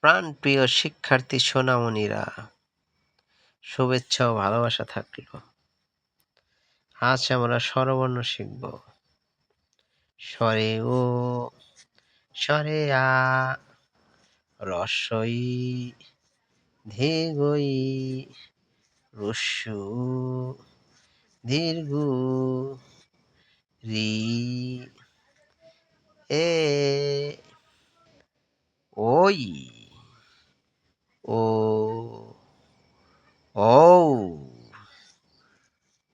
প্রাণপ্রিয় শিক্ষার্থী সোনামণিরা, শুভেচ্ছা ও ভালোবাসা থাকল। আজ আমরা স্বরবর্ণ শিখব। স্বরে ও, স্বরে আ রস্বই ধীর্ঘই রস্যু দীর্ঘ, রি, এ ওই ও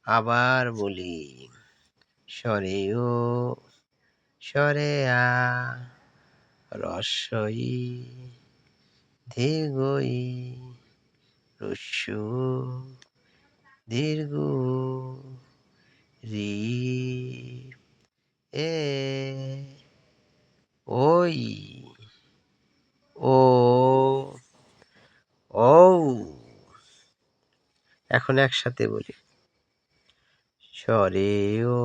আবার বলি সরে ও সরে আ রস্বই দীর্ঘই রস্যু দীর্ঘ রি এ ওই ও ও এখন একসাথে বলি। সরে ও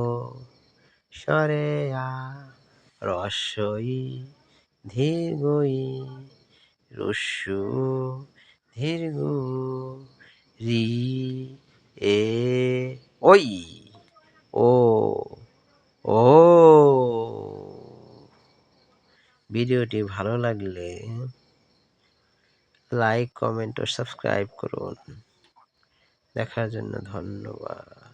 সরে আ রস্বই দীর্ঘই রস্যু দীর্ঘ রি, এ, ওই, ও ও। ভিডিওটি ভালো লাগলে লাইক, কমেন্ট ও সাবস্ক্রাইব করুন। দেখার জন্য ধন্যবাদ।